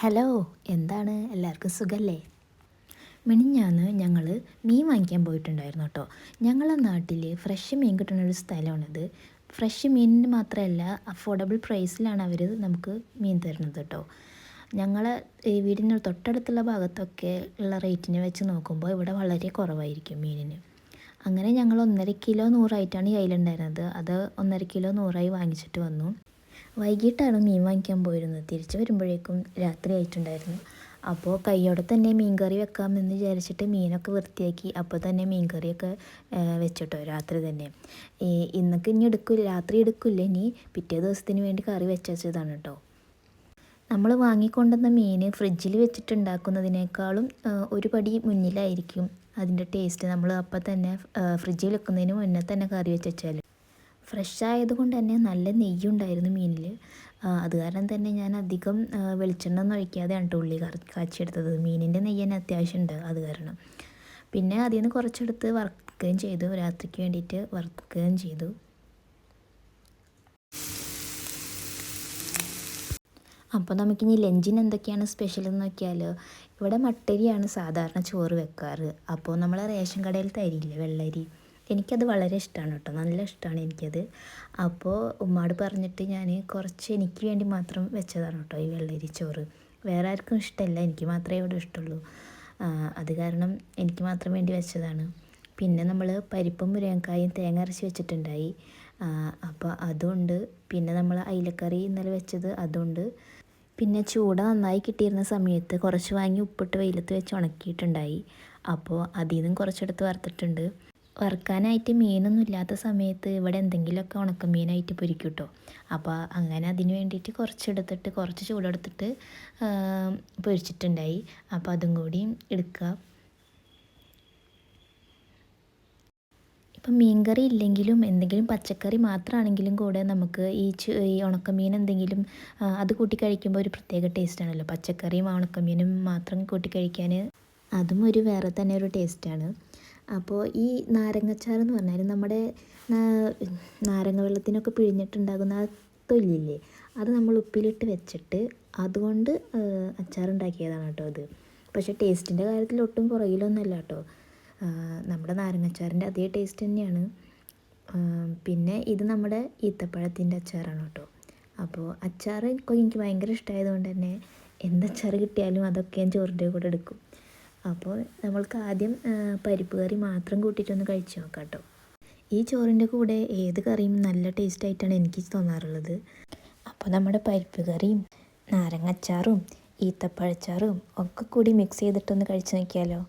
Hello എന്താണ്? എല്ലാവർക്കും സുഖല്ലേ? മിനിഞ്ഞാന്ന് ഞങ്ങൾ മീൻ വാങ്ങിക്കാൻ പോയിട്ടുണ്ടായിരുന്നു കേട്ടോ ഞങ്ങളെ നാട്ടിൽ ഫ്രഷ് മീൻ കിട്ടുന്ന ഒരു സ്ഥലമാണിത്. ഫ്രഷ് മീനിന് മാത്രമല്ല അഫോർഡബിൾ പ്രൈസിലാണ് അവർ നമുക്ക് മീൻ തരുന്നത് കേട്ടോ ഞങ്ങളെ ഈ വീടിന് തൊട്ടടുത്തുള്ള ഭാഗത്തൊക്കെ ഉള്ള റേറ്റിനെ വെച്ച് നോക്കുമ്പോൾ ഇവിടെ വളരെ കുറവായിരിക്കും മീനിന്. അങ്ങനെ ഞങ്ങൾ ഒന്നര കിലോ നൂറായിട്ടാണ് കയ്യിലുണ്ടായിരുന്നത്. അത് ഒന്നര കിലോ നൂറായി വാങ്ങിച്ചിട്ട് വന്നു. വൈകിട്ടാണ് മീൻ വാങ്ങിക്കാൻ പോയിരുന്നത്. തിരിച്ചു വരുമ്പോഴേക്കും രാത്രി ആയിട്ടുണ്ടായിരുന്നു. അപ്പോൾ കയ്യോടെ തന്നെ മീൻകറി വെക്കാമെന്ന് വിചാരിച്ചിട്ട് മീനൊക്കെ വൃത്തിയാക്കി അപ്പോൾ തന്നെ മീൻകറിയൊക്കെ വെച്ചിട്ടോ രാത്രി തന്നെ. ഇന്നൊക്കെ ഇനി എടുക്കില്ല രാത്രി എടുക്കില്ല ഇനി പിറ്റേ ദിവസത്തിന് വേണ്ടി കറി വെച്ചതാണ് കേട്ടോ നമ്മൾ വാങ്ങിക്കൊണ്ടുവന്ന മീൻ ഫ്രിഡ്ജിൽ വെച്ചിട്ടുണ്ടാക്കുന്നതിനേക്കാളും ഒരു പടി മുന്നിലായിരിക്കും അതിന്റെ ടേസ്റ്റ്. നമ്മൾ അപ്പം തന്നെ ഫ്രിഡ്ജിൽ വെക്കുന്നതിന് മുന്നേ തന്നെ കറി വെച്ചാൽ ഫ്രഷ് ആയതുകൊണ്ട് തന്നെ നല്ല നെയ്യുണ്ടായിരുന്നു മീനിൽ അത് കാരണം തന്നെ ഞാൻ അധികം വെളിച്ചെണ്ണ ഒന്നും ഒഴിക്കാതെയാണ് കേട്ടോ ഉള്ളി കാച്ചിയെടുത്തത്. മീനിന്റെ നെയ്യ് തന്നെ അത്യാവശ്യമുണ്ട് അത് കാരണം. പിന്നെ അതിൽ നിന്ന് കുറച്ചെടുത്ത് വറുക്കുകയും ചെയ്തു. രാത്രിക്ക് വേണ്ടിയിട്ട് വറുക്കുകയും ചെയ്തു. അപ്പോൾ നമുക്കിനി ലഞ്ചിന് എന്തൊക്കെയാണ് സ്പെഷ്യൽ എന്ന് നോക്കിയാൽ ഇവിടെ മട്ടരിയാണ് സാധാരണ ചോറ് വെക്കാറ്. അപ്പോൾ നമ്മൾ റേഷൻ കടയിൽ തരില്ലേ വെള്ളരി? എനിക്കത് വളരെ ഇഷ്ടമാണ് കേട്ടോ. നല്ല ഇഷ്ടമാണ് എനിക്കത്. അപ്പോൾ ഉമ്മാട് പറഞ്ഞിട്ട് ഞാൻ കുറച്ച് എനിക്ക് വേണ്ടി മാത്രം വെച്ചതാണ് കേട്ടോ ഈ വെള്ളരി ചോറ്. വേറെ ആർക്കും ഇഷ്ടമല്ല എനിക്ക് മാത്രമേ ഇവിടെ ഇഷ്ടമുള്ളൂ അത് കാരണം എനിക്ക് മാത്രം വേണ്ടി വെച്ചതാണ്. പിന്നെ നമ്മൾ പരിപ്പും മുരിങ്ങക്കായും തേങ്ങ അരച്ച് വെച്ചിട്ടുണ്ടായി. അപ്പോൾ അതുണ്ട്. പിന്നെ നമ്മൾ അയിലക്കറി ഇന്നലെ വെച്ചത് അതുണ്ട്. പിന്നെ ചൂട നന്നായി കിട്ടിയിരുന്ന സമയത്ത് കുറച്ച് വാങ്ങി ഉപ്പിട്ട് വെയിലത്ത് വെച്ച് ഉണക്കിയിട്ടുണ്ടായി. അപ്പോൾ അതിൽ നിന്നും കുറച്ചെടുത്ത് വറുത്തിട്ടുണ്ട്. വറുക്കാനായിട്ട് മീനൊന്നും ഇല്ലാത്ത സമയത്ത് ഇവിടെ എന്തെങ്കിലുമൊക്കെ ഉണക്കമീനായിട്ട് പൊരിക്കും കേട്ടോ അപ്പോൾ അങ്ങനെ അതിന് വേണ്ടിയിട്ട് കുറച്ചെടുത്തിട്ട് കുറച്ച് ചൂടെടുത്തിട്ട് പൊരിച്ചിട്ടുണ്ടായി. അപ്പോൾ അതും കൂടി എടുക്കുക ഇപ്പം മീൻകറി ഇല്ലെങ്കിലും എന്തെങ്കിലും പച്ചക്കറി മാത്രമാണെങ്കിലും കൂടെ നമുക്ക് ഈ ഈ ഉണക്കമീൻ എന്തെങ്കിലും അത് കൂട്ടി കഴിക്കുമ്പോൾ ഒരു പ്രത്യേക ടേസ്റ്റാണല്ലോ പച്ചക്കറിയും ഉണക്കമീനും മാത്രം കൂട്ടി കഴിക്കാൻ അതും ഒരു വേറെ തന്നെ ഒരു ടേസ്റ്റാണ് അപ്പോൾ ഈ നാരങ്ങച്ചാർ എന്ന് പറഞ്ഞാൽ നമ്മുടെ നാരങ്ങ വെള്ളത്തിനൊക്കെ പിഴിഞ്ഞിട്ടുണ്ടാകുന്ന ആ തൊല്ലില്ലേ അത് നമ്മൾ ഉപ്പിലിട്ട് വെച്ചിട്ട് അതുകൊണ്ട് അച്ചാറുണ്ടാക്കിയതാണ് കേട്ടോ അത്. പക്ഷേ ടേസ്റ്റിന്റെ കാര്യത്തിൽ ഒട്ടും പുറകിലൊന്നുമല്ല കേട്ടോ. നമ്മുടെ നാരങ്ങച്ചാറിന്റെ അതേ ടേസ്റ്റ് തന്നെയാണ്. പിന്നെ ഇത് നമ്മുടെ ഈത്തപ്പഴത്തിന്റെ അച്ചാറാണ് കേട്ടോ. അപ്പോൾ അച്ചാർ എനിക്ക് ഭയങ്കര ഇഷ്ടമായതുകൊണ്ട് തന്നെ എന്തച്ചാർ കിട്ടിയാലും അതൊക്കെ ഞാൻ ചോറിന്റെ കൂടെ എടുക്കും. അപ്പോൾ നമ്മൾക്ക് ആദ്യം പരിപ്പ് കറി മാത്രം കൂട്ടിയിട്ടൊന്ന് കഴിച്ച് നോക്കാം കേട്ടോ ഈ ചോറിന്റെ കൂടെ ഏത് കറിയും നല്ല ടേസ്റ്റ് ആയിട്ടാണ് എനിക്ക് തോന്നാറുള്ളത്. അപ്പോൾ നമ്മുടെ പരിപ്പ് കറിയും നാരങ്ങച്ചാറും ഈത്തപ്പഴച്ചാറും ഒക്കെ കൂടി മിക്സ് ചെയ്തിട്ടൊന്ന് കഴിച്ച് നോക്കിയാലോ?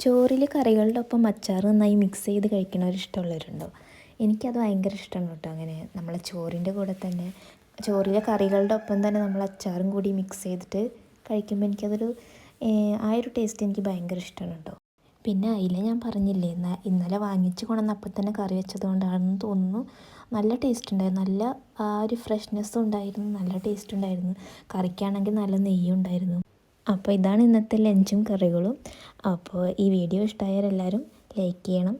ചോറിൽ കറികളുടെ ഒപ്പം അച്ചാർ നന്നായി മിക്സ് ചെയ്ത് കഴിക്കണവർ ഇഷ്ടമുള്ളവരുണ്ടോ? എനിക്കത് ഭയങ്കര ഇഷ്ടമാണ് കേട്ടോ അങ്ങനെ. നമ്മളെ ചോറിന്റെ കൂടെ തന്നെ ചോറിലെ കറികളുടെ ഒപ്പം തന്നെ നമ്മൾ അച്ചാറും കൂടി മിക്സ് ചെയ്തിട്ട് കഴിക്കുമ്പോൾ എനിക്കതൊരു ആ ഒരു ടേസ്റ്റ് എനിക്ക് ഭയങ്കര ഇഷ്ടമാണ് കേട്ടോ പിന്നെ അതിൽ ഞാൻ പറഞ്ഞില്ലേ ഇന്നലെ വാങ്ങിച്ച് കൊണ്ടുവന്ന അപ്പം തന്നെ കറി വെച്ചതുകൊണ്ടാണെന്ന് തോന്നുന്നു. നല്ല ടേസ്റ്റ് ഉണ്ടായിരുന്നു നല്ല ആ ഒരു ഫ്രഷ്നെസ് ഉണ്ടായിരുന്നു നല്ല ടേസ്റ്റ് ഉണ്ടായിരുന്നു. കറിക്കാണെങ്കിൽ നല്ല നെയ്യും ഉണ്ടായിരുന്നു. അപ്പോൾ ഇതാണ് ഇന്നത്തെ ലഞ്ചും കറികളും. അപ്പോൾ ഈ വീഡിയോ ഇഷ്ടമായവരെല്ലാവരും ലൈക്ക് ചെയ്യണം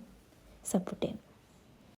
സപ്പോർട്ട് ചെയ്യണം.